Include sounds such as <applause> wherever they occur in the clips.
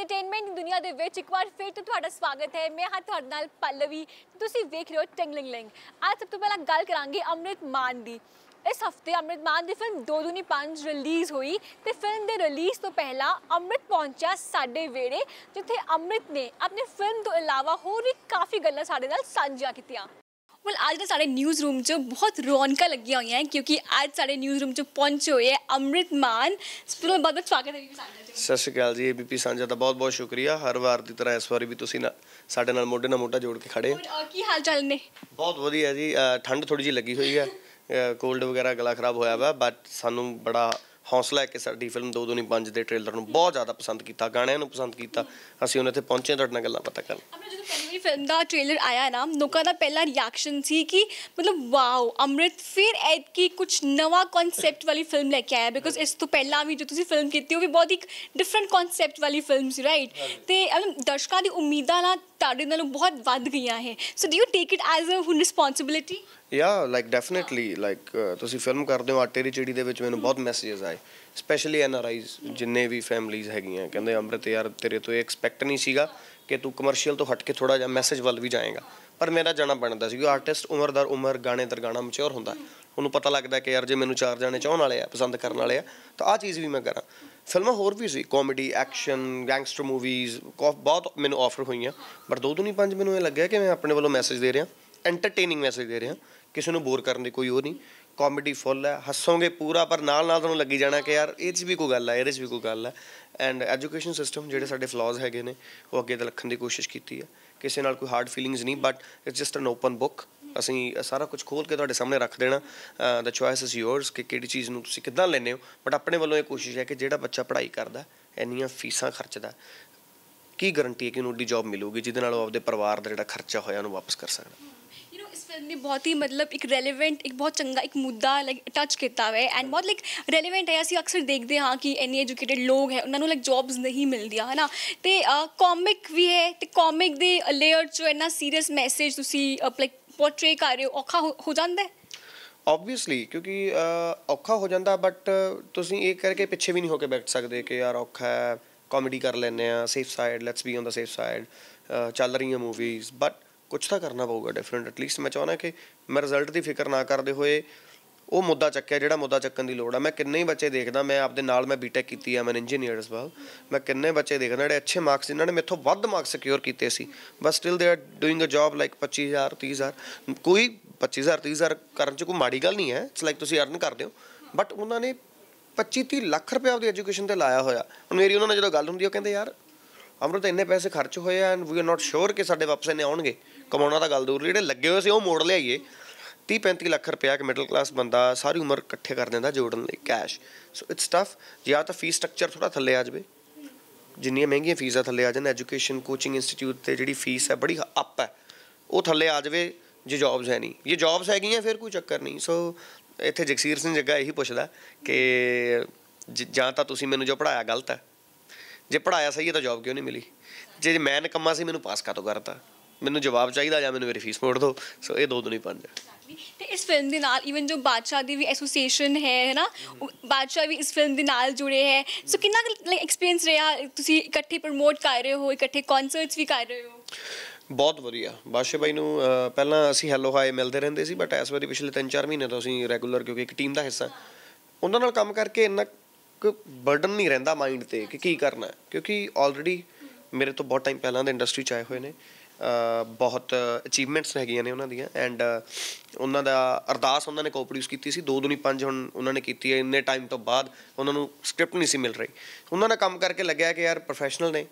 Entertainment ਦੀ ਦੁਨੀਆ ਦੇ ਵਿੱਚ ਇੱਕ ਵਾਰ ਫਿਰ ਤੋਂ ਤੁਹਾਡਾ ਸਵਾਗਤ ਹੈ। ਮੈਂ ਹਾਂ ਤੁਹਾਡੇ ਨਾਲ ਪੱਲਵੀ। ਤੁਸੀਂ ਵੇਖ ਰਹੇ ਹੋ ਟਿੰਗਲਿੰਗ ਲਿੰਗ। ਅੱਜ ਸਭ ਤੋਂ ਪਹਿਲਾਂ ਗੱਲ ਕਰਾਂਗੇ ਅੰਮ੍ਰਿਤ ਮਾਨ ਦੀ। ਇਸ ਹਫ਼ਤੇ ਅੰਮ੍ਰਿਤ ਮਾਨ ਦੀ ਫਿਲਮ ਦੋ ਦੁਨੀ ਪੰਜ ਰਿਲੀਜ਼ ਹੋਈ ਤੇ ਫਿਲਮ ਦੇ ਰਿਲੀਜ਼ ਤੋਂ ਪਹਿਲਾਂ ਅੰਮ੍ਰਿਤ ਪਹੁੰਚਿਆ ਸਾਡੇ ਵੇੜੇ ਜਿੱਥੇ ਅੰਮ੍ਰਿਤ ਨੇ ਆਪਣੀ ਫਿਲਮ ਤੋਂ ਇਲਾਵਾ ਹੋਰ ਵੀ ਕਾਫੀ ਗੱਲਾਂ ਸਾਡੇ ਨਾਲ ਸਾਂਝੀਆਂ ਕੀਤੀਆਂ। ਵੈਲ ਅੱਜ ਦੇ ਸਾਡੇ ਨਿਊਜ਼ ਰੂਮ 'ਚ ਬਹੁਤ ਰੌਣਕਾਂ ਲੱਗੀਆਂ ਹੋਈਆਂ ਕਿਉਂਕਿ ਅੱਜ ਸਾਡੇ ਨਿਊਜ਼ ਰੂਮ 'ਚ ਪਹੁੰਚੇ ਹੋਏ ਹੈ ਅੰਮ੍ਰਿਤ ਮਾਨ ਸਪਿਰੋ ਬਹੁਤ ਬਹੁਤ ਸਵਾਗਤ ਹੈ ਜੀ ਸਾਡਾ ਜੀ ਸਤਿ ਸ਼੍ਰੀ ਅਕਾਲ ਜੀ ਏਬੀਪੀ ਸਾਂਝਾ ਦਾ ਬਹੁਤ ਬਹੁਤ ਸ਼ੁਕਰੀਆ ਹਰ ਵਾਰ ਦੀ ਤਰ੍ਹਾਂ ਇਸ ਵਾਰੀ ਵੀ ਤੁਸੀਂ ਸਾਡੇ ਨਾਲ ਮੋਢੇ ਨਾਲ ਮੋਢਾ ਜੋੜ ਕੇ ਖੜੇ ਹੋ ਹੋਰ ਕੀ ਹਾਲ ਚਾਲ ਨੇ ਬਹੁਤ ਵਧੀਆ ਜੀ ਠੰਡ ਥੋੜੀ ਜਿਹੀ ਲੱਗੀ ਹੋਈ ਹੈ ਕੋਲਡ ਵਗੈਰਾ ਗਲਾ ਖਰਾਬ ਹੋਇਆ ਵਾ ਬਟ ਸਾਨੂੰ ਬੜਾ ਹੌਸਲਾ ਹੈ ਕਿ ਸਾਡੀ ਫਿਲਮ 225 ਦੇ ਟ੍ਰੇਲਰ ਨੂੰ ਬਹੁਤ ਜ਼ਿਆਦਾ ਪਸੰਦ ਕੀਤਾ ਗਾਣਿਆਂ ਨੂੰ ਪਸੰਦ ਕੀਤਾ। ਅਸੀਂ ਉਹਨਾਂ ਤੇ ਪਹੁੰਚੇ ਤੁਹਾਡੇ ਨਾਲ ਗੱਲਾਂ ਪਤਾ ਕਰਨ। ਆਪਣਾ ਜਦੋਂ ਪਹਿਲੀ ਫਿਲਮ ਦਾ ਟ੍ਰੇਲਰ ਆਇਆ ਨਾ ਲੋਕਾਂ ਦਾ ਪਹਿਲਾ ਰਿਐਕਸ਼ਨ ਸੀ ਕਿ ਮਤਲਬ ਵਾਓ ਅੰਮ੍ਰਿਤ ਫਿਰ ਐਡ ਕੀ ਕੁਝ ਨਵਾਂ ਕਨਸੈਪਟ ਵਾਲੀ ਫਿਲਮ ਲੈ ਕੇ ਆਇਆ। ਬਿਕੋਜ਼ ਇਸ ਤੋਂ ਪਹਿਲਾਂ ਵੀ ਜੋ ਤੁਸੀਂ ਫਿਲਮ ਕੀਤੀ ਉਹ ਵੀ ਬਹੁਤ ਇੱਕ ਡਿਫਰੈਂਟ ਕਨਸੈਪਟ ਵਾਲੀ ਫਿਲਮ ਸੀ ਰਾਈਟ ਤੇ ਮਤਲਬ ਦਰਸ਼ਕਾਂ ਦੀ ਉਮੀਦਾਂ ਨਾਲ ਤੁਹਾਡੇ ਨਾਲੋਂ ਬਹੁਤ ਵੱਧ ਗਈਆਂ ਹੈ so do you take it as a responsibility ਯਾ ਲਾਈਕ ਡੈਫੀਨਿਟਲੀ ਲਾਈਕ ਤੁਸੀਂ ਫਿਲਮ ਕਰਦੇ ਹੋ, ਆਟੇ ਦੀ ਚਿੜੀ ਦੇ ਵਿੱਚ ਮੈਨੂੰ ਬਹੁਤ ਮੈਸੇजेस ਆਏ। ਸਪੈਸ਼ਲੀ ਐਨਆਰਆਈਜ਼ ਜਿੰਨੇ ਵੀ ਫੈਮਲੀਆਂ ਹੈਗੀਆਂ, ਕਹਿੰਦੇ ਅੰਮ੍ਰਿਤ, ਯਾਰ, ਤੇਰੇ ਤੋਂ ਇਹ ਐਕਸਪੈਕਟ ਨਹੀਂ ਸੀਗਾ ਕਿ ਤੂੰ ਕਮਰਸ਼ੀਅਲ ਤੋਂ ਹਟ ਕੇ ਥੋੜਾ ਜਿਹਾ ਮੈਸੇਜ ਵੱਲ ਵੀ ਜਾਏਗਾ। ਪਰ ਮੇਰਾ ਜਾਣਾ ਬਣਦਾ ਸੀ ਕਿ ਆਰਟਿਸਟ ਉਮਰਦਾਰ ਉਮਰ ਗਾਣੇ ਦਰ ਗਾਣਾ ਮੈਚੁਰ ਹੁੰਦਾ। ਉਹਨੂੰ ਪਤਾ ਲੱਗਦਾ ਕਿ ਯਾਰ, ਜੇ ਮੈਨੂੰ ਚਾਰ ਜਾਣੇ ਚਾਹਣ ਵਾਲੇ ਆ, ਪਸੰਦ ਕਰਨ ਵਾਲੇ ਆ, ਤਾਂ ਆਹ ਚੀਜ਼ ਵੀ ਮੈਂ ਕਰਾਂ। ਫਿਲਮਾਂ ਹੋਰ ਵੀ ਸੀ ਕਾਮੇਡੀ ਐਕਸ਼ਨ ਗੈਂਗਸਟਰ ਮੂਵੀਜ਼ ਬਹੁਤ ਮੈਨੂੰ ਆਫਰ ਹੋਈਆਂ ਬਟ ਦੋ ਦੁਨੀ ਪੰਜ ਮੈਨੂੰ ਇਹ ਲੱਗਿਆ ਕਿ ਮੈਂ ਆਪਣੇ ਵੱਲੋਂ ਮੈਸੇਜ ਦੇ ਰਿਹਾ ਐਂਟਰਟੇਨਿੰਗ ਮੈਸੇਜ ਦੇ ਰਿਹਾ, ਕਿਸੇ ਨੂੰ ਬੋਰ ਕਰਨ ਦੀ ਕੋਈ ਉਹ ਨਹੀਂ ਕਾਮੇਡੀ ਫੁੱਲ ਹੈ, ਹੱਸੋਗੇ ਪੂਰਾ, ਪਰ ਨਾਲ ਨਾਲ ਤੁਹਾਨੂੰ ਲੱਗੀ ਜਾਣਾ ਕਿ ਯਾਰ ਇਹ 'ਚ ਵੀ ਕੋਈ ਗੱਲ ਹੈ, ਇਹਦੇ 'ਚ ਵੀ ਕੋਈ ਗੱਲ ਹੈ ਐਂਡ ਐਜੂਕੇਸ਼ਨ ਸਿਸਟਮ ਜਿਹੜੇ ਸਾਡੇ ਫਲॉज ਹੈਗੇ ਨੇ, ਉਹ ਅੱਗੇ ਰੱਖਣ ਦੀ ਕੋਸ਼ਿਸ਼ ਕੀਤੀ ਹੈ, ਕਿਸੇ ਨਾਲ ਕੋਈ ਹਾਰਡ ਫੀਲਿੰਗਸ ਨਹੀਂ but it's just an open book ਅਸੀਂ ਸਾਰਾ ਕੁਝ ਖੋਲ ਕੇ ਤੁਹਾਡੇ ਸਾਹਮਣੇ ਰੱਖ ਦੇਣਾ। ਦ ਚੋਇਸ ਇਜ਼ ਯੋਰਸ ਕਿ ਕਿਹੜੀ ਚੀਜ਼ ਨੂੰ ਤੁਸੀਂ ਕਿੱਦਾਂ ਲੈਂਦੇ ਹੋ। ਬਟ ਆਪਣੇ ਵੱਲੋਂ ਇਹ ਕੋਸ਼ਿਸ਼ ਹੈ ਕਿ ਜਿਹੜਾ ਬੱਚਾ ਪੜ੍ਹਾਈ ਕਰਦਾ, ਇੰਨੀਆਂ ਫੀਸਾਂ ਖਰਚਦਾ, ਕੀ ਗਾਰੰਟੀ ਹੈ ਕਿ ਉਹਨੂੰ ਓਡੀ ਜੌਬ ਮਿਲੂਗੀ, ਜਿਹਦੇ ਨਾਲ ਉਹ ਆਪਦੇ ਪਰਿਵਾਰ ਦਾ ਜਿਹੜਾ ਖਰਚਾ ਹੋਇਆ ਉਹਨੂੰ ਵਾਪਸ ਕਰ ਸਕਦਾ। ਇਸ ਫਿਲਮ ਨੇ ਬਹੁਤ ਹੀ ਮਤਲਬ ਇੱਕ ਰੈਲੇਵੈਂਟ ਇੱਕ ਬਹੁਤ ਚੰਗਾ ਇੱਕ ਮੁੱਦਾ ਲਾਈਕ ਟੱਚ ਕੀਤਾ ਹੋਇਆ ਐਂਡ ਬਹੁਤ ਲਾਈਕ ਰੈਲੇਵੈਂਟ ਹੈ। ਅਸੀਂ ਅਕਸਰ ਦੇਖਦੇ ਹਾਂ ਕਿ ਇੰਨੇ ਐਜੂਕੇਟਿਡ ਲੋਕ ਹੈ, ਉਹਨਾਂ ਨੂੰ ਲਾਈਕ ਜੌਬਸ ਨਹੀਂ ਮਿਲਦੀਆਂ, ਹਨਾ। ਤੇ ਕਾਮਿਕ ਵੀ ਹੈ, ਤੇ ਕਾਮਿਕ ਦੇ ਲੇਅਰ 'ਚ ਇੰਨਾ ਸੀਰੀਅਸ ਮੈਸੇਜ ਤੁਸੀਂ ਲਾਈਕ ਪੋਰਟਰੇ ਕਰ ਰਹੇ ਹੋ, ਔਖਾ ਹੋ- ਜਾਂਦਾ ਹੈ? ਆਬਵੀਅਸਲੀ ਕਿਉਂਕਿ ਔਖਾ ਹੋ ਜਾਂਦਾ ਬਟ ਤੁਸੀਂ ਇਹ ਕਰਕੇ ਪਿੱਛੇ ਵੀ ਨਹੀਂ ਹੋ ਕੇ ਬੈਠ ਸਕਦੇ ਕਿ ਯਾਰ ਔਖਾ ਹੈ ਕਾਮੇਡੀ ਕਰ ਲੈਂਦੇ ਆ safe side let's be on the safe side ਚੱਲ ਰਹੀਆਂ ਮੂਵੀਜ਼ ਬਟ ਕੁਝ ਤਾਂ ਕਰਨਾ ਪਊਗਾ ਡਿਫਰੈਂਟ ਐਟਲੀਸਟ ਮੈਂ ਚਾਹੁੰਦਾ ਕਿ ਮੈਂ ਰਿਜ਼ਲਟ ਦੀ ਫਿਕਰ ਨਾ ਕਰਦੇ ਹੋਏ ਉਹ ਮੁੱਦਾ ਚੱਕਿਆ, ਜਿਹੜਾ ਮੁੱਦਾ ਚੱਕਣ ਦੀ ਲੋੜ ਆ। ਮੈਂ ਕਿੰਨੇ ਹੀ ਬੱਚੇ ਦੇਖਦਾ, ਮੈਂ ਆਪਦੇ ਨਾਲ ਮੈਂ ਬੀਟੈਕ ਕੀਤੀ ਆ, ਮੈਂ ਇੰਜੀਨੀਅਰ ਇਸ ਵਾਲ ਮੈਂ ਕਿੰਨੇ ਬੱਚੇ ਦੇਖਦਾ, ਜਿਹੜੇ ਅੱਛੇ ਮਾਰਕਸ ਜਿਨ੍ਹਾਂ ਨੇ ਮੇਥੋਂ ਵੱਧ ਮਾਰਕਸ ਸਿਕਿਉਰ ਕੀਤੇ ਸੀ। But still they are doing a job like 25000 30000 ਕੋਈ 25000 30000 ਕਰਨ ਚ ਕੋਈ ਮਾੜੀ ਗੱਲ ਨਹੀਂ ਹੈ ਇਟਸ ਲਾਈਕ ਤੁਸੀਂ ਅਰਨ ਕਰਦੇ ਹੋ ਬਟ ਉਹਨਾਂ ਨੇ 25 30 ਲੱਖ ਰੁਪਏ ਆਪਦੀ ਐਜੂਕੇਸ਼ਨ ਤੇ ਲਾਇਆ ਹੋਇਆ। ਹੁਣ ਮੇਰੀ ਉਹਨਾਂ ਨਾਲ ਜਦੋਂ ਗੱਲ ਹੁੰਦੀ ਉਹ ਕਹਿੰਦੇ, ਯਾਰ, ਅਮਰਤ, ਇੰਨੇ ਪੈਸੇ ਖਰਚ ਹੋਏ ਆ ਐਂਡ ਵੀ ਆਰ ਨਾਟ ਸ਼ੋਰ ਕਿ ਸਾਡੇ ਵਾਪਸ ਇੰਨੇ ਆਉਣਗੇ। ਕਮਾਉਣਾ ਤਾਂ ਗੱਲ ਦੂਰ, ਜਿਹੜੇ ਲੱਗੇ ਹੋਏ ਸੀ, ਉਹ ਮੋੜ ਲਿਆਈਏ। 30 35 ਲੱਖ ਰੁਪਇਆ ਇੱਕ ਮਿਡਲ ਕਲਾਸ ਬੰਦਾ ਸਾਰੀ ਉਮਰ ਇਕੱਠੇ ਕਰ ਦਿੰਦਾ ਜੋੜਨ ਲਈ ਕੈਸ਼ ਸੋ ਇਟਸ ਟਫ ਜਾਂ ਤਾਂ ਫੀਸ ਸਟਰਕਚਰ ਥੋੜਾ ਥੱਲੇ ਆ ਜਾਵੇ। ਜਿੰਨੀਆਂ ਮਹਿੰਗੀਆਂ ਫੀਸਾਂ ਥੱਲੇ ਆ ਜਾਣ ਐਜੂਕੇਸ਼ਨ ਕੋਚਿੰਗ ਇੰਸਟੀਚਿਊਟ ਤੇ ਜਿਹੜੀ ਫੀਸ ਹੈ ਬੜੀ ਅਪ ਹੈ। ਉਹ ਥੱਲੇ ਆ ਜਾਵੇ, ਜੇ ਜੌਬਸ ਹੈ ਨਹੀਂ। ਜੇ ਜੌਬਸ ਹੈਗੀਆਂ, ਫਿਰ ਕੋਈ ਚੱਕਰ ਨਹੀਂ। ਸੋ ਇੱਥੇ ਜਗਸੀਰ ਸਿੰਘ ਜੱਗਾ ਇਹੀ ਪੁੱਛਦਾ ਕਿ ਜ- ਜਾਂ ਤਾਂ ਤੁਸੀਂ ਮੈਨੂੰ ਜੋ ਪੜਾਇਆ ਗਲਤ ਹੈ। ਜੇ ਪੜਾਇਆ ਸਹੀ ਹੈ ਤਾਂ ਜੌਬ ਕਿਉਂ ਨਹੀਂ ਮਿਲੀ? ਜੇ ਮੈਂ ਨਕਮਾ ਸੀ, ਮੈਨੂੰ ਪਾਸ ਕਾਤੋਂ ਕਰਤਾ? ਮੈਨੂੰ ਜਵਾਬ ਚਾਹੀਦਾ ਜਾਂ ਮੈਨੂੰ ਮੇਰੀ ਫੀਸ ਮੋੜ ਦਿਓ? ਸੋ ਇਹ ਦੋ ਦੋ ਨਹੀਂ ਪੰਜ ਤੇ ਇਸ ਫਿਲਮ ਦੇ ਨਾਲ ਇਵਨ ਜੋ ਬਾਦਸ਼ਾਹ ਦੀ ਵੀ ਐਸੋਸੀਏਸ਼ਨ ਹੈ ਹੈ ਨਾ? ਉਹ ਬਾਦਸ਼ਾਹ ਵੀ ਇਸ ਫਿਲਮ ਦੇ ਨਾਲ ਜੁੜੇ ਹੈ। ਸੋ ਕਿੰਨਾ ਲਾਈਕ ਐਕਸਪੀਰੀਅੰਸ ਰਿਹਾ? ਤੁਸੀਂ ਇਕੱਠੇ ਪ੍ਰਮੋਟ ਕਰ ਰਹੇ ਹੋ ਇਕੱਠੇ ਕਨਸਰਟਸ ਵੀ ਕਰ ਰਹੇ ਹੋ? ਬਹੁਤ ਵਧੀਆ। ਬਾਦਸ਼ਾਹ ਬਾਈ ਨੂੰ ਅਹ, ਪਹਿਲਾਂ ਅਸੀਂ ਹੈਲੋ ਹਾਈ ਮਿਲਦੇ ਰਹਿੰਦੇ ਸੀ ਬਟ ਇਸ ਵਾਰੀ ਪਿਛਲੇ 3-4 ਮਹੀਨੇ ਤੋਂ ਅਸੀਂ ਰੈਗੂਲਰ ਕਿਉਂਕਿ ਇੱਕ ਟੀਮ ਦਾ ਹਿੱਸਾ। ਉਹਨਾਂ ਨਾਲ ਕੰਮ ਕਰਕੇ ਇੰਨਾ ਕੁ ਬਰਡਨ ਨਹੀਂ ਰਹਿੰਦਾ ਮਾਈਂਡ ਤੇ ਕਿ ਕੀ ਕਰਨਾ ਹੈ। ਕਿਉਂਕਿ ਆਲਰੇਡੀ ਮੇਰੇ ਤੋਂ ਬਹੁਤ ਟਾਈਮ ਪਹਿਲਾਂ ਦੇ ਇੰਡਸਟਰੀ ਚ ਆਏ ਹੋਏ ਨੇ। ਅਹ, ਬਹੁਤ ਅਚੀਵਮੈਂਟਸ ਹੈਗੀਆਂ ਨੇ ਉਹਨਾਂ ਦੀਆਂ। ਐਂਡ ਉਹਨਾਂ ਦਾ ਅਰਦਾਸ ਉਹਨਾਂ ਨੇ ਕੋਪਰੋਡਿਊਸ ਕੀਤੀ ਸੀ। ਦੋ ਦੁਨੀ ਪੰਜ ਹੁਣ ਉਹਨਾਂ ਨੇ ਕੀਤੀ ਹੈ। ਇੰਨੇ ਟਾਈਮ ਤੋਂ ਬਾਅਦ ਉਹਨਾਂ ਨੂੰ ਸਕ੍ਰਿਪਟ ਨਹੀਂ ਸੀ ਮਿਲ ਰਹੀ। ਉਹਨਾਂ ਨਾਲ ਕੰਮ ਕਰਕੇ ਲੱਗਿਆ ਕਿ ਯਾਰ ਪ੍ਰੋਫੈਸ਼ਨਲ ਨੇ।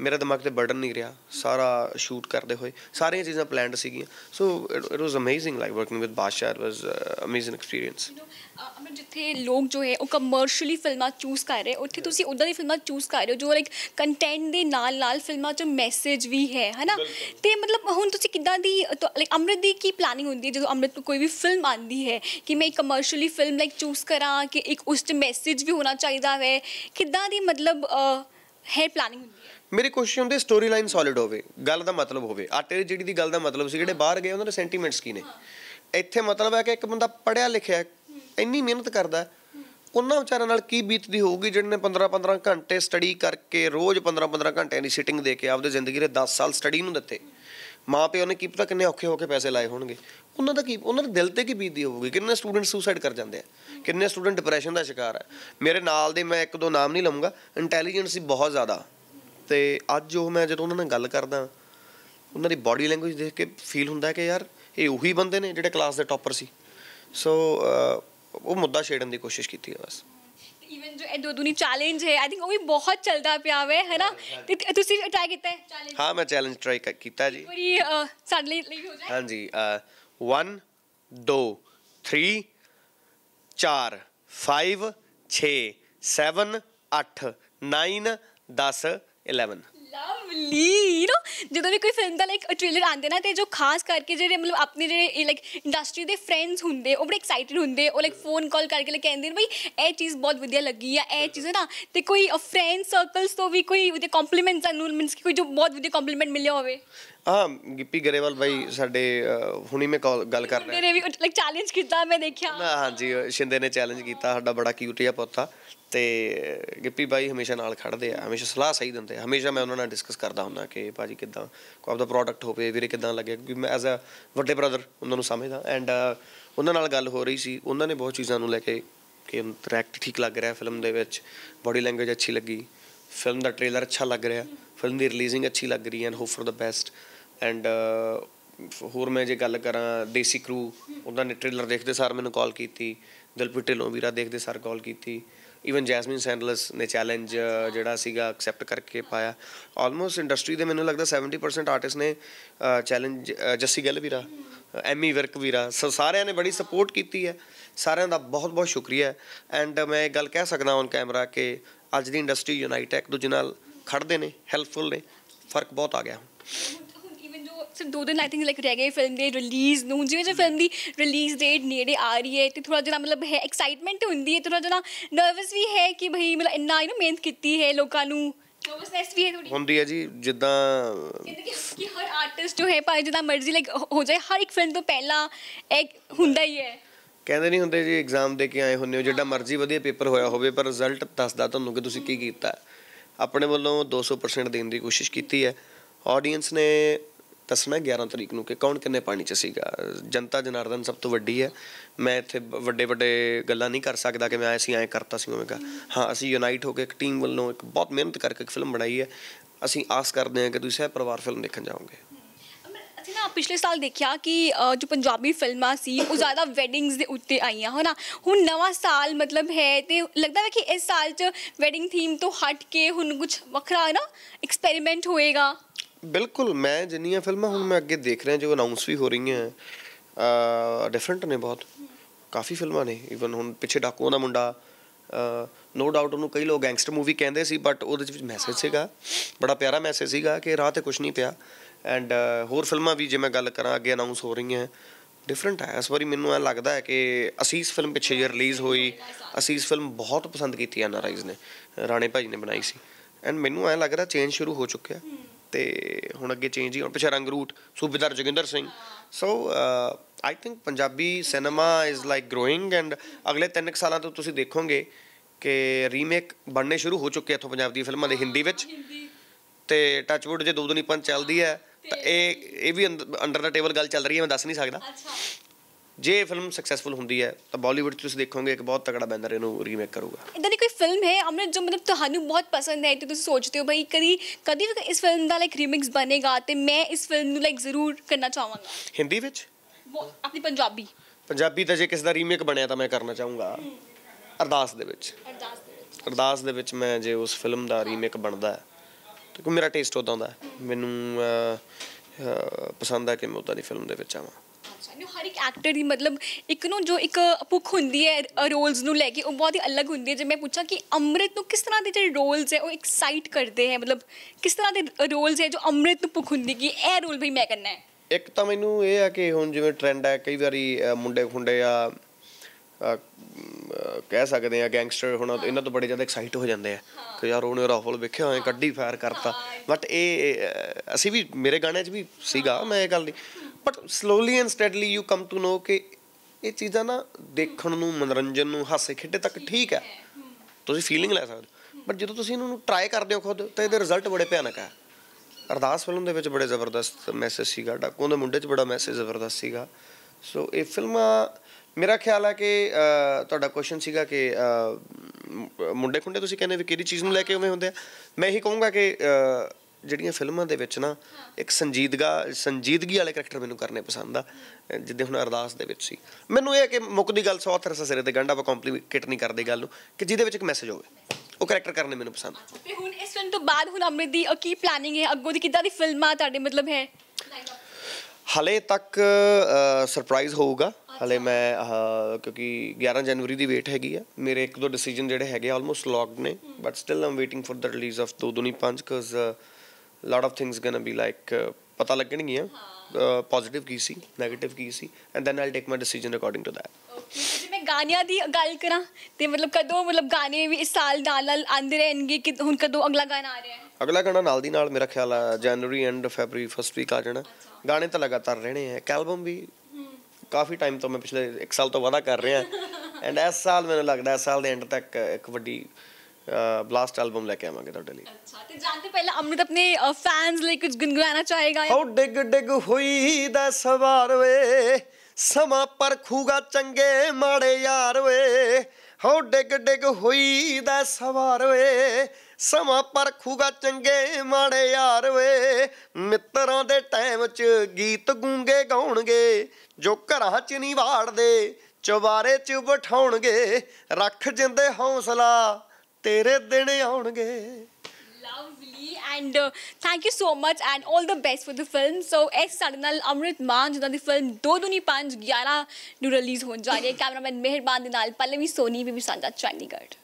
ਮੇਰੇ ਦਿਮਾਗ ਤੇ ਬਰਡਨ ਨਹੀਂ ਰਿਹਾ ਸਾਰਾ ਸ਼ੂਟ ਕਰਦੇ ਹੋਏ ਸਾਰੀਆਂ ਚੀਜ਼ਾਂ ਪਲਾਨਡ ਸੀਗੀਆਂ। So it was amazing like working with Badshah it was amazing experience Amar ਜਿੱਥੇ ਲੋਕ ਜੋ ਹੈ ਉਹ ਕਮਰਸ਼ੀਅਲੀ ਫਿਲਮਾਂ ਚੂਜ਼ ਕਰ ਰਹੇ ਉੱਥੇ ਤੁਸੀਂ ਉਦਾਂ ਦੀ ਫਿਲਮਾਂ ਚੂਜ਼ ਕਰ ਰਹੇ ਹੋ ਜੋ ਲਾਈਕ ਕੰਟੈਂਟ ਦੇ ਨਾਲ ਨਾਲ ਫਿਲਮਾਂ 'ਚ ਮੈਸੇਜ ਵੀ ਹੈ ਹਨਾ ਤੇ ਮਤਲਬ ਹੁਣ ਤੁਸੀਂ ਕਿੱਦਾਂ ਦੀ ਲਾਈਕ ਅੰਮ੍ਰਿਤ ਦੀ ਕੀ ਪਲਾਨਿੰਗ ਹੁੰਦੀ ਹੈ ਜਦੋਂ ਅੰਮ੍ਰਿਤ ਨੂੰ ਕੋਈ ਵੀ ਫਿਲਮ ਆਉਂਦੀ ਹੈ ਕਿ ਮੈਂ ਇੱਕ ਕਮਰਸ਼ੀਅਲੀ ਫਿਲਮ ਲਾਈਕ ਚੂਜ਼ ਕਰਾਂ ਕਿ ਇੱਕ ਉਸ 'ਚ ਮੈਸੇਜ ਵੀ ਹੋਣਾ ਚਾਹੀਦਾ ਹੈ ਕਿੱਦਾਂ ਦੀ ਮਤਲਬ ਹੈ ਪਲਾਨਿੰਗ ਹੁੰਦੀ ਹੈ ਮੇਰੀ ਕੋਸ਼ਿਸ਼ ਹੁੰਦੀ ਸਟੋਰੀ ਲਾਈਨ ਸੋਲਿਡ ਹੋਵੇ, ਗੱਲ ਦਾ ਮਤਲਬ ਹੋਵੇ। ਆਟੇ ਜਿਹੜੀ ਦੀ ਗੱਲ ਦਾ ਮਤਲਬ ਸੀ, ਜਿਹੜੇ ਬਾਹਰ ਗਏ, ਉਹਨਾਂ ਦੇ ਸੈਂਟੀਮੈਂਟਸ ਕੀ ਨੇ? ਇੱਥੇ ਮਤਲਬ ਹੈ ਕਿ ਇੱਕ ਬੰਦਾ ਪੜਿਆ ਲਿਖਿਆ ਇੰਨੀ ਮਿਹਨਤ ਕਰਦਾ ਉਹਨਾਂ ਵਿਚਾਰਾਂ ਨਾਲ ਕੀ ਬੀਤਦੀ ਹੋਊਗੀ, ਜਿਹਨਾਂ ਨੇ 15-15 ਘੰਟੇ ਸਟੱਡੀ ਕਰਕੇ, ਰੋਜ਼ 15-15 ਘੰਟਿਆਂ ਦੀ ਸਿਟਿੰਗ ਦੇ ਕੇ ਆਪਦੇ ਜ਼ਿੰਦਗੀ ਦੇ 10 ਸਾਲ ਸਟੱਡੀ ਨੂੰ ਦਿੱਤੇ। ਮਾਂ ਪਿਓ ਨੇ ਕੀ ਪਤਾ ਕਿੰਨੇ ਔਖੇ ਹੋ ਕੇ ਪੈਸੇ ਲਾਏ ਹੋਣਗੇ। ਉਹਨਾਂ ਦਾ ਕੀ, ਉਹਨਾਂ ਦੇ ਦਿਲ ਤੇ ਕੀ ਬੀਤਦੀ ਹੋਊਗੀ? ਕਿੰਨੇ ਸਟੂਡੈਂਟ ਸੁਸਾਈਡ ਕਰ ਜਾਂਦੇ ਆ? ਕਿੰਨੇ ਸਟੂਡੈਂਟ ਡਿਪਰੈਸ਼ਨ ਦਾ ਸ਼ਿਕਾਰ ਹੈ ਮੇਰੇ ਨਾਲ ਦੇ ਮੈਂ ਇੱਕ ਦੋ ਨਾਮ ਨਹੀਂ ਲਵਾਂਗਾ ਇੰਟੈਲੀਜੈਂਸ ਸੀ ਬਹੁਤ ਜ਼ਿਆਦਾ। ਤੇ ਅੱਜ ਜੋ ਮੈਂ ਜਦੋਂ ਉਹਨਾਂ ਨਾਲ ਗੱਲ ਕਰਦਾ ਉਹਨਾਂ ਦੀ ਬਾਡੀ ਲੈਂਗੁਏਜ ਦੇਖ ਕੇ ਫੀਲ ਹੁੰਦਾ ਕਿ ਯਾਰ ਇਹ ਉਹੀ ਬੰਦੇ ਨੇ ਜਿਹੜੇ ਕਲਾਸ ਦੇ ਟੌਪਰ ਸੀ। ਸੋ ਉਹ ਮੁੱਦਾ ਛੇੜਨ ਦੀ ਕੋਸ਼ਿਸ਼ ਕੀਤੀ ਹੈ ਬਸ। ਇਵਨ ਜੋ ਇਹ ਦੋ ਦੁਨੀ ਚੈਲੰਜ ਹੈ ਆਈ ਥਿੰਕ ਉਹ ਵੀ ਬਹੁਤ ਚੱਲਦਾ ਪਿਆ ਵੇ ਹੈ ਨਾ? ਤੁਸੀਂ ਟਰਾਈ ਕੀਤਾ ਹੈ? ਚੈਲੰਜ ਹਾਂ ਮੈਂ ਚੈਲੰਜ ਟਰਾਈ ਕੀਤਾ ਜੀ। ਪੂਰੀ ਸਾਡੇ ਲਈ ਲਈ ਹੋ ਜਾਏ? ਹਾਂਜੀ 1 2 3 4 5 6 7 8 9 10 11 ਲਵਲੀ ਯੂ نو ਜਦੋਂ ਵੀ ਕੋਈ ਫਿਲਮ ਦਾ ਲਾਈਕ ਟ੍ਰੇਲਰ ਆਉਂਦੇ ਨਾ ਤੇ ਜੋ ਖਾਸ ਕਰਕੇ ਜਿਹੜੇ ਮਤਲਬ ਆਪਣੇ ਜਿਹੜੇ ਲਾਈਕ ਇੰਡਸਟਰੀ ਦੇ ਫਰੈਂਡਸ ਹੁੰਦੇ ਉਹ ਬੜੇ ਐਕਸਾਈਟਡ ਹੁੰਦੇ ਉਹ ਲਾਈਕ ਫੋਨ ਕਾਲ ਕਰਕੇ like ਕਹਿੰਦੇ ਨੇ ਬਈ ਇਹ ਚੀਜ਼ ਬਹੁਤ ਵਧੀਆ ਲੱਗੀ ਆ ਇਹ ਚੀਜ਼ ਹੈ ਨਾ। ਤੇ ਕੋਈ ਫਰੈਂਡ ਸਰਕਲਸ ਤੋਂ ਵੀ ਕੋਈ ਉਹਦੇ ਕੰਪਲੀਮੈਂਟਸ ਸਾਨੂੰ ਮੀਨਸ ਕਿ ਕੋਈ ਜੋ ਬਹੁਤ ਵਧੀਆ ਕੰਪਲੀਮੈਂਟ ਮਿਲਿਆ ਹੋਵੇ? ਹਾਂ ਗਿੱਪੀ ਗਰੇਵਾਲ ਬਾਈ ਸਾਡੇ ਹੁਣੀ ਮੈਂ ਗੱਲ ਕਰ ਰਿਹਾ। ਮੇਰੇ ਵੀ ਲਾਈਕ ਚੈਲੰਜ ਕੀਤਾ ਮੈਂ ਦੇਖਿਆ। ਨਾ ਹਾਂਜੀ ਸ਼ਿੰਦੇ ਨੇ ਚੈਲੰਜ ਕੀਤਾ ਸਾਡਾ ਬੜਾ ਕਿਊਟ ਜਿਹਾ ਪੁੱਤ। ਆ ਤੇ ਗਿੱਪੀ ਬਾਈ ਹਮੇਸ਼ਾ ਨਾਲ ਖੜਦੇ ਆ, ਹਮੇਸ਼ਾ ਸਲਾਹ ਸਹੀ ਦਿੰਦੇ ਆ। ਹਮੇਸ਼ਾ ਮੈਂ ਉਹਨਾਂ ਨਾਲ ਡਿਸਕਸ ਕਰਦਾ ਹੁੰਦਾ ਕਿ ਭਾਜੀ ਕਿਦਾਂ ਕੋਈ ਆਪਦਾ ਪ੍ਰੋਡਕਟ ਹੋਵੇ, ਵੀਰੇ ਕਿਦਾਂ ਲੱਗਿਆ? ਕਿਉਂਕਿ ਮੈਂ ਐਜ਼ ਅ ਵੱਡੇ ਬ੍ਰਦਰ ਉਹਨਾਂ ਨੂੰ ਸਮਝਦਾ। ਐਂਡ ਉਹਨਾਂ ਨਾਲ ਗੱਲ ਹੋ ਰਹੀ ਸੀ। ਉਹਨਾਂ ਨੇ ਬਹੁਤ ਚੀਜ਼ਾਂ ਨੂੰ ਲੈ ਕੇ ਕਿ ਟਰੈਕਟ ਠੀਕ ਲੱਗ ਰਿਹਾ ਫਿਲਮ ਦੇ ਵਿੱਚ। ਬਾਡੀ ਲੈਂਗੁਏਜ ਅੱਛੀ ਲੱਗੀ। ਫਿਲਮ ਦਾ ਟ੍ਰੇਲਰ ਅੱਛਾ ਲੱਗ ਰਿਹਾ। ਫਿਲਮ ਦੀ ਰਿਲੀਜ਼ਿੰਗ ਅੱਛੀ ਲੱਗ ਰਹੀ and hope for the best and ਹੋਰ ਮੈਂ ਜੇ ਗੱਲ ਕਰਾਂ ਦੇਸੀ ਕਰੂ ਉਹਨਾਂ ਨੇ ਟ੍ਰੇਲਰ ਦੇਖਦੇ ਸਾਰ ਮੈਨੂੰ ਕਾਲ ਕੀਤੀ। ਦਿਲਪ੍ਰੀਤ ਢਿੱਲੋਂ ਵੀਰਾ ਦੇਖਦੇ ਸਾਰ ਕਾਲ ਕੀਤੀ। ਈਵਨ ਜੈਸਮਿਨ ਸੈਂਡਲਸ ਨੇ ਚੈਲੰਜ ਜਿਹੜਾ ਸੀਗਾ ਐਕਸੈਪਟ ਕਰਕੇ ਪਾਇਆ। ਆਲਮੋਸਟ ਇੰਡਸਟਰੀ ਦੇ ਮੈਨੂੰ ਲੱਗਦਾ 70% ਆਰਟਿਸਟ ਨੇ ਚੈਲੰਜ ਜੱਸੀ ਗਿੱਲ ਵੀਰਾ ਐਮੀ ਵਿਰਕ ਵੀਰਾ ਸੋ, ਸਾਰਿਆਂ ਨੇ ਬੜੀ ਸਪੋਰਟ ਕੀਤੀ ਹੈ। ਸਾਰਿਆਂ ਦਾ ਬਹੁਤ ਬਹੁਤ ਸ਼ੁਕਰੀਆ। ਐਂਡ ਮੈਂ ਇਹ ਗੱਲ ਕਹਿ ਸਕਦਾ ਔਨ ਕੈਮਰਾ ਕਿ ਅੱਜ ਦੀ ਇੰਡਸਟਰੀ ਯੂਨਾਈਟ ਹੈ ਇੱਕ ਦੂਜੇ ਨਾਲ ਖੜਦੇ ਨੇ ਹੈਲਪਫੁਲ ਨੇ। ਫ਼ਰਕ ਬਹੁਤ ਆ ਗਿਆ। ਸਿਰਫ ਦੋ ਦਿਨ ਆਈ ਥਿੰਕ ਲਾਈਕ ਰਹਿ ਗਏ ਫਿਲਮ ਦੇ ਰਿਲੀਜ਼ ਨੂੰ। ਜਿਵੇਂ ਜਿਵੇਂ ਫਿਲਮ ਦੀ ਰਿਲੀਜ਼ ਡੇਟ ਨੇੜੇ ਆ ਰਹੀ ਹੈ ਤੇ ਥੋੜਾ ਜਿਹਾ ਮਤਲਬ ਹੈ ਐਕਸਾਈਟਮੈਂਟ ਹੁੰਦੀ ਹੈ ਥੋੜਾ ਜਿਹਾ ਨਰਵਸ ਵੀ ਹੈ ਕਿ ਭਈ ਮਤਲਬ ਇੰਨਾ ਇਹਨੂੰ ਮਿਹਨਤ ਕੀਤੀ ਹੈ ਲੋਕਾਂ ਨੂੰ। ਨਰਵਸਨੈਸ ਵੀ ਹੈ ਥੋੜੀ ਹੁੰਦੀ ਹੈ ਜੀ ਜਿੱਦਾਂ ਕਿ ਹਰ ਆਰਟਿਸਟ ਜੋ ਹੈ ਭਾਵੇਂ ਜਿੱਦਾਂ ਮਰਜ਼ੀ ਲਾਈਕ ਹੋ ਜਾਏ ਹਰ ਇੱਕ ਫਿਲਮ ਤੋਂ ਪਹਿਲਾਂ ਇੱਕ ਹੁੰਦਾ ਹੀ ਹੈ। ਕਹਿੰਦੇ ਨਹੀਂ ਹੁੰਦੇ ਜੀ ਐਗਜ਼ਾਮ ਦੇ ਕੇ ਆਏ ਹੁੰਦੇ ਹੋ ਜਿਹੜਾ ਮਰਜ਼ੀ ਵਧੀਆ ਪੇਪਰ ਹੋਇਆ ਹੋਵੇ ਪਰ ਰਿਜ਼ਲਟ ਦੱਸਦਾ ਤੁਹਾਨੂੰ ਕਿ ਤੁਸੀਂ ਕੀ ਕੀਤਾ। ਆਪਣੇ ਵੱਲੋਂ 200% ਦੇਣ ਦੀ ਕੋਸ਼ਿਸ਼ ਕੀਤੀ ਹੈ। ਆਡੀਅנס ਨੇ ਦੱਸਣਾ 11 ਤਰੀਕ ਨੂੰ ਕਿ ਕੌਣ ਕਿੰਨੇ ਪਾਣੀ 'ਚ ਸੀਗਾ। ਜਨਤਾ ਜਨਾਰਦਨ ਸਭ ਤੋਂ ਵੱਡੀ ਹੈ। ਮੈਂ ਇੱਥੇ ਵੱਡੇ ਵੱਡੇ ਗੱਲਾਂ ਨਹੀਂ ਕਰ ਸਕਦਾ ਕਿ ਮੈਂ ਅਸੀਂ ਐਂ ਕਰਤਾ ਸੀ ਉਵੇਂਗਾ ਹਾਂ, ਅਸੀਂ ਯੂਨਾਈਟ ਹੋ ਕੇ ਇੱਕ ਟੀਮ ਵੱਲੋਂ ਇੱਕ ਬਹੁਤ ਮਿਹਨਤ ਕਰਕੇ ਇੱਕ ਫਿਲਮ ਬਣਾਈ ਹੈ। ਅਸੀਂ ਆਸ ਕਰਦੇ ਹਾਂ ਕਿ ਤੁਸੀਂ ਸਹਿ ਪਰਿਵਾਰ ਫਿਲਮ ਦੇਖਣ ਜਾਓਗੇ। ਨਾ ਪਿਛਲੇ ਸਾਲ ਦੇਖਿਆ ਕਿ ਜੋ ਪੰਜਾਬੀ ਫਿਲਮਾਂ ਸੀ, ਉਹ ਜ਼ਿਆਦਾ ਵੈਡਿੰਗਸ ਦੇ ਉੱਤੇ ਆਈਆਂ, ਹਨਾ? ਹੁਣ ਨਵਾਂ ਸਾਲ ਮਤਲਬ ਹੈ ਤੇ ਲੱਗਦਾ ਹੈ ਕਿ ਇਸ ਸਾਲ 'ਚ ਵੈਡਿੰਗ ਥੀਮ ਤੋਂ ਹਟ ਕੇ ਹੁਣ ਕੁਝ ਵੱਖਰਾ ਨਾ ਐਕਸਪੈਰੀਮੈਂਟ ਹੋਏਗਾ। ਬਿਲਕੁਲ, ਮੈਂ ਜਿੰਨੀਆਂ ਫਿਲਮਾਂ ਹੁਣ ਮੈਂ ਅੱਗੇ ਦੇਖ ਰਿਹਾ, ਜੋ ਅਨਾਉਂਸ ਵੀ ਹੋ ਰਹੀਆਂ ਅ ਡਿਫਰੈਂਟ ਨੇ ਬਹੁਤ। ਕਾਫੀ ਫਿਲਮਾਂ ਨੇ ਇਵਨ ਹੁਣ ਪਿੱਛੇ ਡਾਕੂਆਂ ਦਾ ਮੁੰਡਾ ਨੋ ਡਾਊਟ ਉਹਨੂੰ ਕਈ ਲੋਕ ਗੈਂਗਸਟਰ ਮੂਵੀ ਕਹਿੰਦੇ ਸੀ ਬਟ ਉਹਦੇ ਵਿੱਚ ਮੈਸੇਜ ਸੀਗਾ, ਬੜਾ ਪਿਆਰਾ ਮੈਸੇਜ ਸੀਗਾ ਕਿ ਰਾਹ ਤੇ ਕੁਝ ਨਹੀਂ ਪਿਆ। ਐਂਡ ਹੋਰ ਫਿਲਮਾਂ ਵੀ ਜੇ ਮੈਂ ਗੱਲ ਕਰਾਂ, ਅੱਗੇ ਅਨਾਉਂਸ ਹੋ ਰਹੀਆਂ ਡਿਫਰੈਂਟ ਹੈ ਇਸ ਵਾਰੀ ਮੈਨੂੰ ਐ ਲੱਗਦਾ ਹੈ ਕਿ ਅਸੀਸ ਫਿਲਮ ਪਿੱਛੇ ਜੇ ਰਿਲੀਜ਼ ਹੋਈ, ਅਸੀਸ ਫਿਲਮ ਬਹੁਤ ਪਸੰਦ ਕੀਤੀ ਐੱਨ ਆਰ ਆਈਜ਼ ਨੇ, ਰਾਣੇ ਭਾਜੀ ਨੇ ਬਣਾਈ ਸੀ। ਐਂਡ ਮੈਨੂੰ ਐ ਲੱਗ ਰਿਹਾ ਚੇਂਜ ਸ਼ੁਰੂ ਹੋ ਚੁੱਕਿਆ। ਤੇ ਹੁਣ ਅੱਗੇ ਚੇਂਜ ਹੀ ਹੁਣ। ਪਿੱਛੇ Rangroot Subedar Joginder Singh. So I think Punjabi cinema is like growing and ਅਗਲੇ 3 ਸਾਲਾਂ ਤੋਂ ਤੁਸੀਂ ਦੇਖੋਗੇ ਕਿ ਰੀਮੇਕ ਬਣਨੇ ਸ਼ੁਰੂ ਹੋ ਚੁੱਕੇ ਇੱਥੋਂ ਪੰਜਾਬ ਦੀ ਫਿਲਮਾਂ ਦੇ ਹਿੰਦੀ ਵਿੱਚ। ਤੇ ਟੱਚਵੁੱਡ ਜੇ ਦੋ ਦੋ ਨਿਪਨ ਚੱਲਦੀ ਹੈ ਤਾਂ ਇਹ ਇਹ ਵੀ ਅੰਡਰ ਦਾ ਟੇਬਲ ਗੱਲ ਚੱਲ ਰਹੀ ਹੈ ਮੈਂ ਦੱਸ ਨਹੀਂ ਸਕਦਾ। ਅੱਛਾ। ਜੇ ਫਿਲਮ ਸਕਸੈਸਫੁਲ ਹੁੰਦੀ ਹੈ ਤਾਂ ਬਾਲੀਵੁੱਡ 'ਚ ਤੁਸੀਂ ਦੇਖੋਗੇ ਇੱਕ ਬਹੁਤ ਤਕੜਾ ਬੈਨਰ ਇਹਨੂੰ ਰੀਮੇਕ ਕਰੂਗਾ। ਇਦਾਂ ਦੀ ਕੋਈ ਫਿਲਮ ਹੈ ਅਮਰਿਤ ਜੋ ਮਤਲਬ ਤੁਹਾਨੂੰ ਬਹੁਤ ਪਸੰਦ ਹੈ ਤੇ ਤੁਸੀਂ ਸੋਚਦੇ ਹੋ ਭਾਈ ਕਦੀ ਕਦੀ ਵੀ ਇਸ ਫਿਲਮ ਦਾ ਲਾਈਕ ਰੀਮਿਕਸ ਬਣੇਗਾ ਤੇ ਮੈਂ ਇਸ ਫਿਲਮ ਨੂੰ ਲਾਈਕ ਜ਼ਰੂਰ ਕਰਨਾ ਚਾਹਾਂਗਾ। ਹਿੰਦੀ ਵਿੱਚ? ਆਪਣੀ ਪੰਜਾਬੀ। ਪੰਜਾਬੀ ਤਾਂ ਜੇ ਕਿਸ ਦਾ ਰੀਮੇਕ ਬਣਿਆ ਤਾਂ ਮੈਂ ਕਰਨਾ ਚਾਹੂੰਗਾ। ਅਰਦਾਸ ਦੇ ਵਿੱਚ। ਅਰਦਾਸ ਦੇ ਵਿੱਚ। ਅਰਦਾਸ ਦੇ ਵਿੱਚ ਮੈਂ ਜੇ ਉਸ ਫਿਲਮ ਦਾ ਰੀਮੇਕ ਬਣਦਾ ਹੈ ਤੇ ਕੋਈ ਮੇਰਾ ਟੇਸਟ ਉਦਾਂ ਦਾ। ਮੈਨੂੰ ਪਸੰਦ ਹੈ ਕਿ ਮੈਂ ਉਦਾਂ ਦੀ ਫਿਲਮ ਦੇ ਵਿੱਚ ਆਵਾਂ। ਅੱਛਾ ਨੂੰ ਹਰ ਇੱਕ ਐਕਟਰ ਦੀ ਮਤਲਬ ਇੱਕ ਨੂੰ ਜੋ ਇੱਕ ਭੁੱਖ ਹੁੰਦੀ ਹੈ ਰੋਲਸ ਨੂੰ ਲੈ ਕੇ ਉਹ ਬਹੁਤ ਹੀ ਅਲੱਗ ਹੁੰਦੀ ਹੈ। ਜੇ ਮੈਂ ਪੁੱਛਾਂ ਕਿ ਅੰਮ੍ਰਿਤ ਨੂੰ ਕਿਸ ਤਰ੍ਹਾਂ ਦੇ ਜਿਹੜੇ ਰੋਲਸ ਹੈ ਉਹ ਐਕਸਾਈਟ ਕਰਦੇ ਹੈ? ਮਤਲਬ ਕਿਸ ਤਰ੍ਹਾਂ ਦੇ ਰੋਲਸ ਹੈ ਜੋ ਅੰਮ੍ਰਿਤ ਨੂੰ ਭੁੱਖ ਹੁੰਦੀ ਕਿ ਇਹ ਰੋਲ ਵੀ ਮੈਂ ਕਰਨਾ ਹੈ? ਇੱਕ ਤਾਂ ਮੈਨੂੰ ਇਹ ਆ ਕਿ ਹੁਣ ਜਿਵੇਂ ਟ੍ਰੈਂਡ ਹੈ ਕਈ ਵਾਰੀ ਮੁੰਡੇ ਖੁੰਡੇ ਆ ਕਹਿ ਸਕਦੇ ਆ ਗੈਂਗਸਟਰ ਹੁਣ ਇਹਨਾਂ ਤੋਂ ਬੜੇ ਜ਼ਿਆਦਾ ਐਕਸਾਈਟ ਹੋ ਜਾਂਦੇ ਆ ਕਿ ਯਾਰ ਉਹਨੇ ਰਾਹੁਲ ਵੇਖਿਆ ਹੋਏ ਕੱਢੀ ਫਾਇਰ ਕਰਤਾ। ਬਟ ਇਹ ਅਸੀਂ ਵੀ ਮੇਰੇ ਗਾਣੇ 'ਚ ਵੀ ਸੀਗਾ ਮੈਂ ਇਹ ਗੱਲ ਦੀ but slowly and steadily you come to know ਕਿ ਇਹ ਚੀਜ਼ਾਂ ਨਾ ਦੇਖਣ ਨੂੰ ਮਨੋਰੰਜਨ ਨੂੰ ਹਾਸੇ ਖੇਡੇ ਤੱਕ ਠੀਕ ਹੈ। ਤੁਸੀਂ ਫੀਲਿੰਗ ਲੈ ਸਕਦੇ ਹੋ। ਬਟ ਜਦੋਂ ਤੁਸੀਂ ਇਹਨਾਂ ਨੂੰ ਟਰਾਈ ਕਰਦੇ ਹੋ ਖੁਦ ਤਾਂ ਇਹਦੇ ਰਿਜ਼ਲਟ ਬੜੇ ਭਿਆਨਕ ਹੈ ਅਰਦਾਸ ਫਿਲਮ ਦੇ ਵਿੱਚ ਬੜੇ ਜ਼ਬਰਦਸਤ ਮੈਸੇਜ ਸੀਗਾ ਡਾਕੂ ਦੇ ਮੁੰਡੇ 'ਚ ਬੜਾ ਮੈਸੇਜ ਜ਼ਬਰਦਸਤ ਸੀਗਾ। ਸੋ ਇਹ ਫਿਲਮਾਂ ਮੇਰਾ ਖਿਆਲ ਹੈ ਕਿ ਤੁਹਾਡਾ ਕੁਐਸਚਨ ਸੀਗਾ ਕਿ ਮੁੰਡੇ ਖੁੰਡੇ ਤੁਸੀਂ ਕਹਿੰਦੇ ਵੀ ਕਿਹੜੀ ਚੀਜ਼ ਨੂੰ ਲੈ ਕੇ ਉਵੇਂ ਹੁੰਦੇ ਆ? ਮੈਂ ਇਹੀ ਕਹੂੰਗਾ ਕਿ ਜਿਹੜੀਆਂ ਫਿਲਮਾਂ ਦੇ ਵਿੱਚ ਨਾ ਇੱਕ ਸੰਜੀਦਗਾ ਸੰਜੀਦਗੀ ਵਾਲੇ ਕਰੈਕਟਰ ਮੈਨੂੰ ਕਰਨੇ ਪਸੰਦ ਆ ਜਿੱਦਾਂ ਹੁਣ ਅਰਦਾਸ ਦੇ ਵਿੱਚ ਸੀ। ਮੈਨੂੰ ਇਹ ਕਿ ਮੁੱਕਦੀ ਗੱਲ ਸੌ ਤਰ੍ਹਾਂ ਸਿਰੇ ਤੇ ਗੰਢਾ ਆਪਾਂ ਕੰਪਲੀਕੇਟ ਨਹੀਂ ਕਰਦੇ ਗੱਲ ਨੂੰ ਕਿ ਜਿਹਦੇ ਵਿੱਚ ਇੱਕ ਮੈਸੇਜ ਹੋਵੇ। ਉਹ ਕਰੈਕਟਰ ਕਰਨੇ ਮੈਨੂੰ ਪਸੰਦ ਆ। ਤੇ ਹੁਣ ਇਸ ਫਿਲਮ ਤੋਂ ਬਾਅਦ ਹੁਣ ਅੰਮ੍ਰਿਤ ਦੀ ਕੀ ਪਲਾਨਿੰਗ ਹੈ? ਅੱਗੋਂ ਦੀ ਕਿੱਦਾਂ ਦੀ ਫਿਲਮਾਂ ਤੁਹਾਡੇ ਮਤਲਬ ਹੈ? ਹਲੇ ਤੱਕ ਸਰਪ੍ਰਾਈਜ਼ ਹੋਊਗਾ। ਹਲੇ ਮੈਂ ਕਿਉਂਕਿ 11 ਜਨਵਰੀ ਦੀ ਵੇਟ ਹੈਗੀ ਆ। ਮੇਰੇ ਇੱਕ ਦੋ ਡਿਸੀਜਨ ਜਿਹੜੇ ਹੈਗੇ ਆਲਮੋਸਟ ਲੌਕਡ ਨੇ। But still I'm waiting for the release of Do Duni Panj cause lot of things gonna be like ਪਤਾ ਲੱਗਣਗੀਆਂ ਪੋਜ਼ਿਟਿਵ ਕੀ ਸੀ 네ਗੇਟਿਵ ਕੀ ਸੀ and then I'll take my decision according to that okay ਜੇ ਮੈਂ ਗਾਣਿਆਂ ਦੀ ਗੱਲ ਕਰਾਂ ਤੇ ਮਤਲਬ ਕਦੋਂ ਮਤਲਬ ਗਾਣੇ ਵੀ ਇਸ ਸਾਲ ਨਾਲ ਨਾਲ ਆਉਂਦੇ ਰਹਿਣਗੇ ਕਿ ਹੁਣ ਕਦੋਂ ਅਗਲਾ ਗਾਣਾ ਆ ਰਿਹਾ ਹੈ? ਅਗਲਾ ਗਾਣਾ ਨਾਲ ਦੀ ਨਾਲ ਮੇਰਾ ਖਿਆਲ ਆ January and February first week ਆ ਜਾਣਾ। ਗਾਣੇ ਤਾਂ ਲਗਾਤਾਰ ਰਹਿਣੇ ਆ। ਇੱਕ ਐਲਬਮ ਵੀ ਕਾਫੀ ਟਾਈਮ ਤੋਂ ਮੈਂ ਪਿਛਲੇ 1 ਸਾਲ ਤੋਂ ਵਾਦਾ ਕਰ ਰਿਹਾ। <laughs> ਐਂਡ ਇਸ ਸਾਲ ਮੈਨੂੰ ਲੱਗਦਾ ਇਸ ਸਾਲ ਦੇ ਐਂਡ ਤੱਕ ਇੱਕ ਵੱਡੀ ਬਲਾਸਟ ਐਲਬਮ ਲੈ ਕੇ ਆਵਾਂਗੇ ਤੁਹਾਡੇ ਲਈ। ਅੱਛਾ ਤੇ ਜਾਣ ਤੋਂ ਪਹਿਲਾਂ ਅੰਮ੍ਰਿਤ ਆਪਣੇ ਫੈਨਸ ਲਈ ਕੁਝ ਗੁੰਗੁਆਣਾ ਚਾਹੇਗਾ? ਹਉ ਡਿਗ ਡਿਗ ਹੋਈ ਦਾ ਸਵਾਰ ਵੇ ਸਮਾਂ ਪਰਖੂਗਾ ਚੰਗੇ ਮਾੜੇ ਯਾਰ ਵੇ। ਹਉ ਡਿਗ ਡਿਗ ਹੋਈ ਦਾ ਸਵਾਰ ਵੇ ਸਮਾਂ ਪਰਖੂਗਾ ਚੰਗੇ ਮਾੜੇ ਯਾਰ ਵੇ। ਮਿੱਤਰਾਂ ਦੇ ਟਾਈਮ 'ਚ ਗੀਤ ਗੂੰਗੇ ਗਾਉਣਗੇ ਜੋ ਘਰਾਂ 'ਚ ਨਹੀਂ ਵਾੜਦੇ ਚੁਬਾਰੇ 'ਚ ਬਿਠਾਉਣਗੇ। ਰੱਖ ਜਿੰਦੇ ਹੌਸਲਾ ਤੇਰੇ ਦਿਨ ਆਉਣਗੇ। Lovely and thank you so much and 올 the best for the film so ਇਸ ਸਾਡੇ ਨਾਲ ਅਮਰਿਤ ਮਾਨ ਜਿਹਨਾਂ ਦੀ ਫਿਲਮ ਦੋ ਦੁਨੀ 5 11 ਨੂੰ ਰਿਲੀਜ਼ ਹੋਣ ਜਾ ਰਹੀ ਹੈ, ਕੈਮਰਾਮੈਨ ਮਿਹਰਬਾਨ ਦੇ ਨਾਲ। ਪੱਲਵੀ ਸੋਨੀ ਵੀ ਵੀ ਸਾਂਝਾ ਚੰਡੀਗੜ੍ਹ